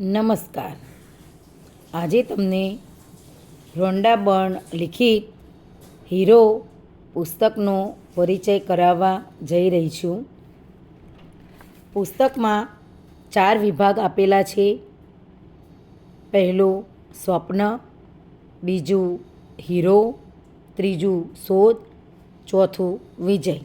નમસ્કાર. આજે તમને રોન્ડા બર્ન લિખિત હીરો પુસ્તકનો પરિચય કરાવવા જઈ રહી છું. પુસ્તકમાં ચાર વિભાગ આપેલા છે. પહેલું સ્વપ્ન, બીજું હીરો, ત્રીજું શોધ, ચોથું વિજય.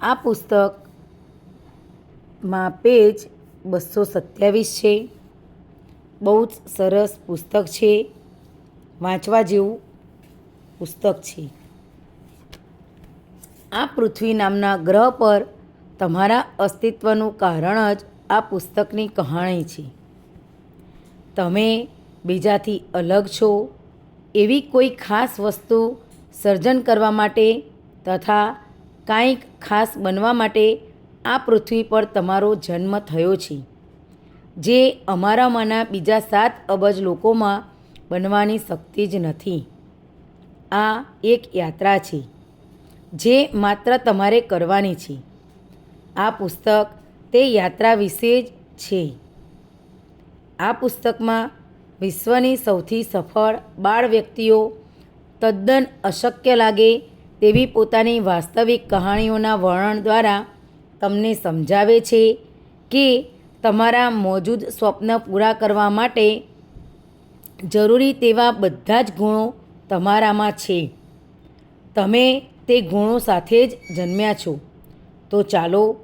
આ પુસ્તકમાં પેજ બસો સત્યાવીસ છે. બહુ જ સરસ પુસ્તક છે. વાંચવા જેવું પુસ્તક છે. આ પૃથ્વી નામના ગ્રહ પર તમારા અસ્તિત્વનું કારણ જ આ પુસ્તકની કહાણી છે. તમે બીજાથી અલગ છો. એવી કોઈ ખાસ વસ્તુ સર્જન કરવા માટે તથા કાંઈક ખાસ બનવા માટે આ પૃથ્વી પર તમારો જન્મ થયો છે. જે અમારામાંના બીજા સાત અબજ લોકોમાં બનવાની શક્તિ જ નથી. આ એક યાત્રા છે, જે માત્ર તમારે કરવાની છે. આ પુસ્તક તે યાત્રા વિશે જ છે. આ પુસ્તકમાં વિશ્વની સૌથી સફળ બાળ વ્યક્તિઓ તદ્દન અશક્ય લાગે તેવી પોતાની વાસ્તવિક કહાણીઓના વર્ણન દ્વારા તમને સમજાવે છે કે તમારા મોજૂદ સ્વપ્ન પૂરા કરવા માટે જરૂરી તેવા બધા જ ગુણો તમારામાં છે. તમે તે ગુણો સાથે જ જન્મ્યા છો. તો ચાલો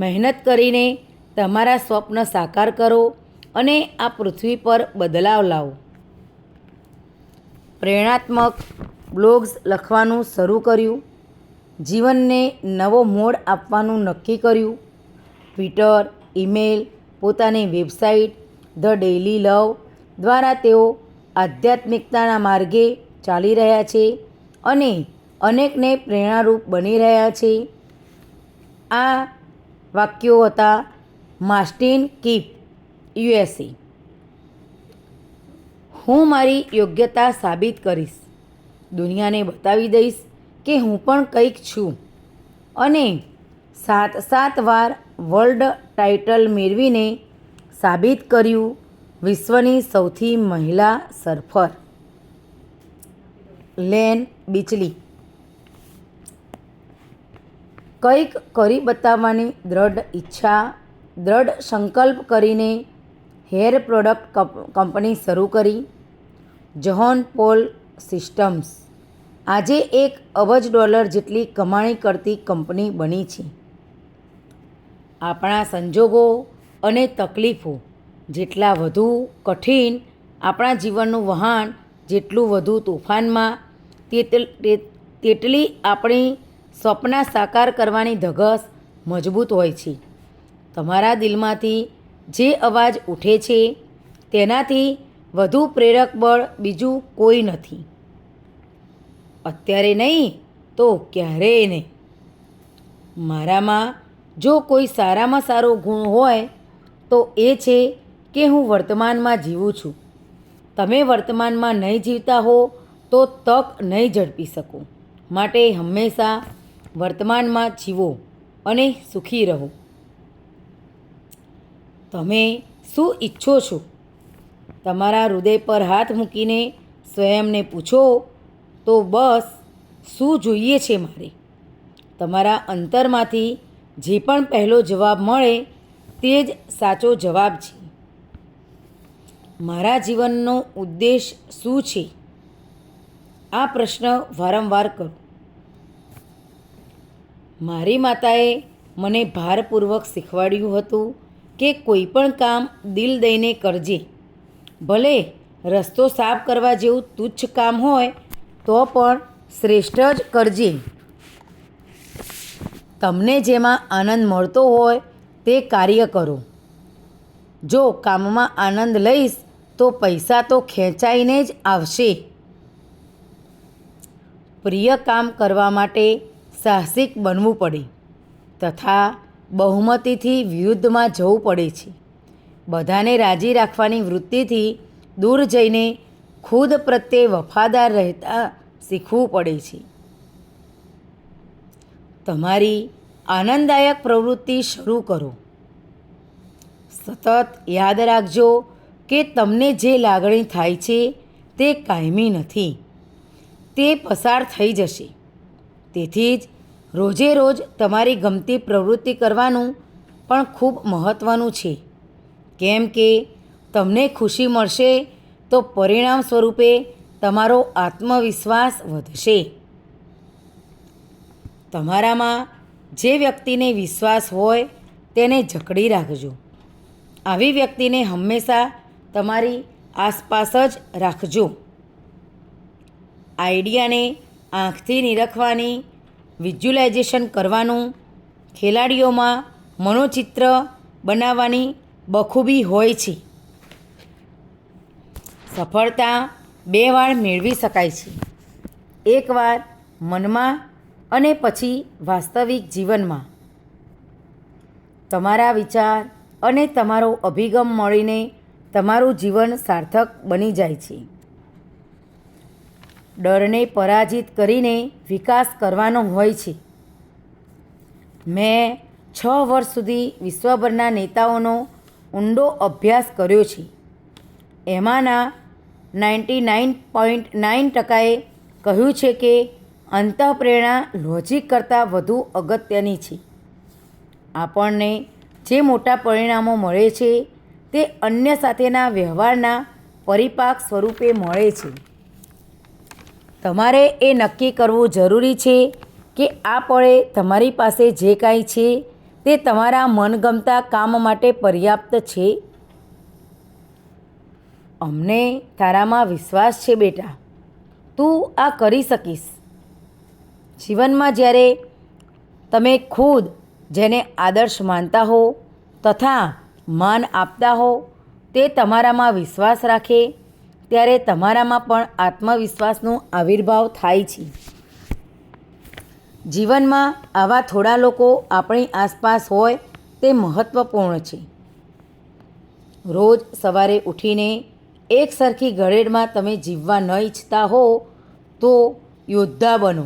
મહેનત કરીને તમારા સ્વપ્ન સાકાર કરો અને આ પૃથ્વી પર બદલાવ લાવો. પ્રેરણાત્મક બ્લોગ્સ લખવાનું શરૂ કર્યું. જીવનને નવો મોડ આપવાનું નક્કી કર્યું. ટ્વિટર ઇમેલ પોતાની વેબસાઇટ, ધ ડેઇલી લવ દ્વારા તેઓ આધ્યાત્મિકતાના માર્ગે ચાલી રહ્યા છે અને અનેકને પ્રેરણારૂપ બની રહ્યા છે. આ વાક્યો હતા માસ્ટિન કીપ યુએસએ હું મારી યોગ્યતા સાબિત કરીશ. દુનિયાને બતાવી દઈશ કે હું પણ કંઈક છું. અને સાત સાત વાર વર્લ્ડ ટાઇટલ મેળવીને સાબિત કર્યું વિશ્વની સૌથી મહિલા સર્ફર, લેન બિચલી. કંઈક કરી બતાવવાની દ્રઢ ઈચ્છા, દ્રઢ સંકલ્પ કરીને હેર પ્રોડક્ટ કંપની શરૂ કરી. John Paul systems. આજે એક અબજ ડોલર જેટલી કમાણી કરતી કંપની બની છે. આપણા સંજોગો અને તકલીફો જેટલા વધુ કઠિન આપણા જીવનનું વહાણ જેટલું વધુ તોફાનમાં, તેટલી આપણી સ્વપ્ના સાકાર કરવાની ધગસ મજબૂત હોય છે. તમારા દિલમાંથી જે અવાજ ઉઠે છે, તેનાથી વધુ પ્રેરક બળ બીજું કોઈ નથી. અત્યારે નહીં, તો ક્યારેય નહીં. મારામાં જો કોઈ સારામાં સારો ગુણ હોય, તો એ છે કે હું વર્તમાનમાં જીવું છું. તમે વર્તમાનમાં નહીં જીવતા હો, તો તક નહીં ઝડપી શકો. માટે હંમેશા વર્તમાનમાં જીવો અને સુખી રહો. તમે શું ઈચ્છો છો? તમારા હૃદય પર હાથ મૂકીને સ્વયંને પૂછો તો બસ, શું જોઈએ છે મારે? તમારા અંતરમાંથી જે પણ પહેલો જવાબ મળે તે જ સાચો જવાબ છે. મારા જીવનનો ઉદ્દેશ શું છે? આ પ્રશ્ન વારંવાર કરો. મારી માતાએ મને ભારપૂર્વક શીખવાડ્યું હતું કે કોઈ પણ કામ દિલ દઈને કરજે. ભલે રસ્તો સાફ કરવા જેવું તુચ્છ કામ હોય તો પણ શ્રેષ્ઠ જ કરજે. તમને જેમાં આનંદ મળતો હોય તે કાર્ય કરો. જો કામમાં આનંદ લઈશ, તો પૈસા તો ખેંચાઈને જ આવશે. પ્રિય કામ કરવા માટે સાહસિક બનવું પડે તથા બહુમતીથી વિરુદ્ધમાં જવું પડે છે. બધાને રાજી રાખવાની વૃત્તિથી દૂર જઈને ખુદ પ્રત્યે વફાદાર રહેતા શીખવું પડે છે. તમારી આનંદદાયક પ્રવૃત્તિ શરૂ કરો. સતત યાદ રાખજો કે તમને જે લાગણી થાય છે તે કાયમી નથી. તે પસાર થઈ જશે. તેથી જ રોજે રોજ તમારી ગમતી પ્રવૃત્તિ કરવાનું પણ ખૂબ મહત્ત્વનું છે. કેમ કે તમને ખુશી મળશે તો પરિણામ સ્વરૂપે તમારો આત્મવિશ્વાસ વધશે. તમારામાં જે વ્યક્તિને વિશ્વાસ હોય તેને જકડી રાખજો. આવી વ્યક્તિને હંમેશા તમારી આસપાસ જ રાખજો. આઈડિયાને આંખથી નિરખવાની, વિઝ્યુલાઇઝેશન કરવાનું, ખેલાડીઓમાં મનોચિત્ર બનાવવાની બખૂબી હોય છે. સફળતા બે વાર મેળવી શકાય છે. એકવાર મનમાં અને પછી વાસ્તવિક જીવનમાં. તમારા વિચાર અને તમારો અભિગમ મળીને તમારું જીવન સાર્થક બની જાય છે. ડરને પરાજિત કરીને વિકાસ કરવાનો હોય છે. મેં છ વર્ષ સુધી વિશ્વભરના નેતાઓનો ઊંડો અભ્યાસ કર્યો છે. એમાંના નાઇન્ટી નાઇન પોઈન્ટ નાઇન ટકાએ કહ્યું છે કે અંતઃપ્રેરણા લોજિક કરતાં વધુ અગત્યની છે. આપણને જે મોટા પરિણામો મળે છે, તે અન્ય સાથેના વ્યવહારના પરિપાક સ્વરૂપે મળે છે. તમારે એ નક્કી કરવું જરૂરી છે કે આ પળે તમારી પાસે જે કાંઈ છે, તે તમારા મનગમતા કામ માટે પર્યાપ્ત છે. અમને તારામાં વિશ્વાસ છે બેટા. તું આ કરી શકીશ. જીવનમાં જ્યારે તમે ખુદ જેને આદર્શ માનતા હો તથા માન આપતા હો તે તમારામાં વિશ્વાસ રાખે, ત્યારે તમારામાં પણ આત્મવિશ્વાસનો આવિર્ભાવ થાય છે. જીવનમાં આવા થોડા લોકો આપણી આસપાસ હોય તે મહત્ત્વપૂર્ણ છે. રોજ સવારે ઉઠીને એક સરખી ઘરેડમાં તમે જીવવા ન ઈચ્છતા હો, તો યોદ્ધા બનો.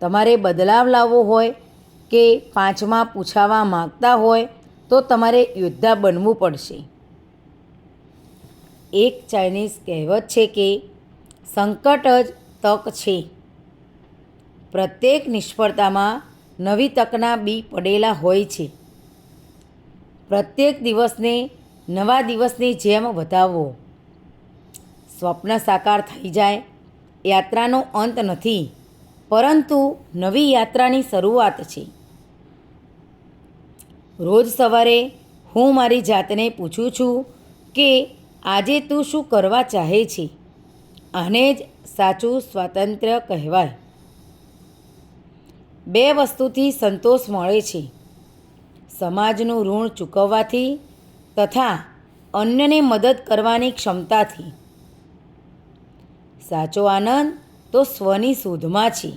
તમારે બદલાવ લાવવો હોય કે પાંચમાં પૂછાવા માગતા હોય, તો તમારે યોદ્ધા બનવું પડશે. એક ચાઇનીઝ કહેવત છે કે, સંકટ જ તક છે. પ્રત્યેક નિષ્ફળતામાં નવી તકના બી પડેલા હોય છે. પ્રત્યેક દિવસને નવા દિવસની જેમ વધાવવો સ્વપ્ન સાકાર થઈ જાય, યાત્રાનો અંત નથી, પરંતુ નવી યાત્રાની શરૂઆત છે. રોજ સવારે હું મારી જાતને પૂછું છું કે, આજે તું શું કરવા ચાહે છે? આને જ સાચું સ્વાતંત્ર્ય કહેવાય. બે વસ્તુથી સંતોષ મળે છે. સમાજનું ઋણ ચૂકવવાથી તથા અન્યને મદદ કરવાની ક્ષમતાથી. સાચો આનંદ તો સ્વની શોધમાં છે.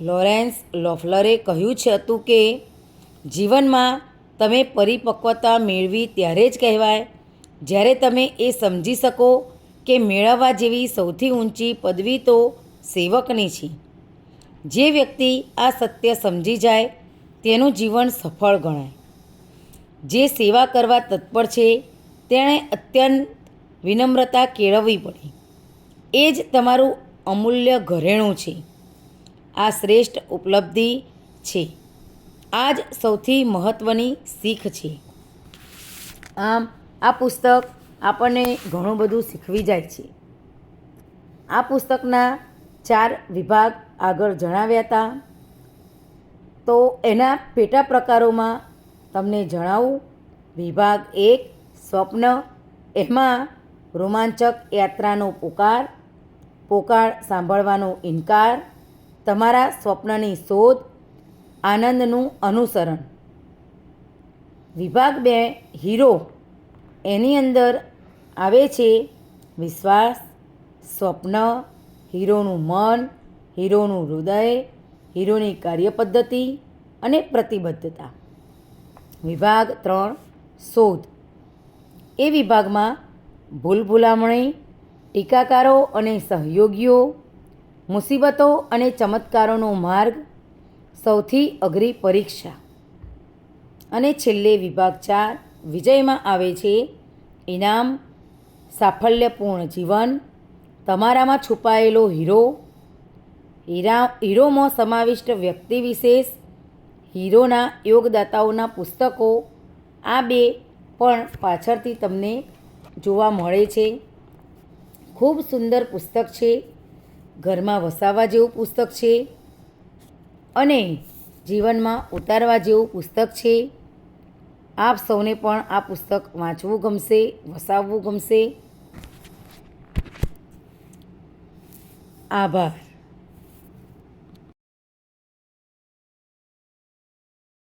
લોરેન્સ લોફલરે કહ્યું છે હતું કે, જીવનમાં તમે પરિપક્વતા મેળવી ત્યારે જ કહેવાય, જ્યારે તમે એ સમજી શકો કે મેળવવા જેવી સૌથી ઊંચી પદવી તો સેવકની છે. જે વ્યક્તિ આ સત્ય સમજી જાય, તેનું જીવન સફળ ગણાય. જે સેવા કરવા તત્પર છે, તેણે અત્યંત વિનમ્રતા કેળવવી પડે. એ જ તમારું અમૂલ્ય ઘરેણું છે. આ શ્રેષ્ઠ ઉપલબ્ધિ છે. આ જ સૌથી મહત્ત્વની શીખ છે. આમ, આ પુસ્તક આપણને ઘણું બધું શીખવી જાય છે. આ પુસ્તકના ચાર વિભાગ આગળ જણાવ્યા હતા. તો એના પેટા પ્રકારોમાં તમને જણાવું. વિભાગ એક, સ્વપ્ન. એમાં રોમાંચક યાત્રાનો પોકાર પોકાર સાંભળવાનો ઇનકાર, તમારા સ્વપ્નની શોધ, આનંદનું અનુસરણ. વિભાગ બે, હીરો. એની અંદર આવે છે વિશ્વાસ, સ્વપ્ન, હીરોનું મન, હીરોનું હૃદય, હીરોની કાર્યપદ્ધતિ અને પ્રતિબદ્ધતા. વિભાગ ત્રણ, શોધ. એ વિભાગમાં ભૂલ ભૂલામણી ટીકાકારો અને સહયોગીઓ, મુસીબતો અને ચમત્કારોનો માર્ગ, સૌથી અઘરી પરીક્ષા. અને છેલ્લે વિભાગ ચાર વિજયમાં આવે છે, ઇનામ, સાફલ્યપૂર્ણ જીવન, તમારામાં છુપાયેલો હીરો, હીરા, હીરોમાં સમાવિષ્ટ વ્યક્તિ વિશેષ, હીરોના યોગદાતાઓના પુસ્તકો, આ બે પણ પાછળથી તમને જોવા મળે છે. ખૂબ સુંદર પુસ્તક છે. ઘરમાં વસાવવા જેવું પુસ્તક છે. અને જીવનમાં ઉતારવા જેવું પુસ્તક છે. આપ સૌને પણ આ પુસ્તક વાંચવું ગમશે, વસાવવું ગમશે. આભાર.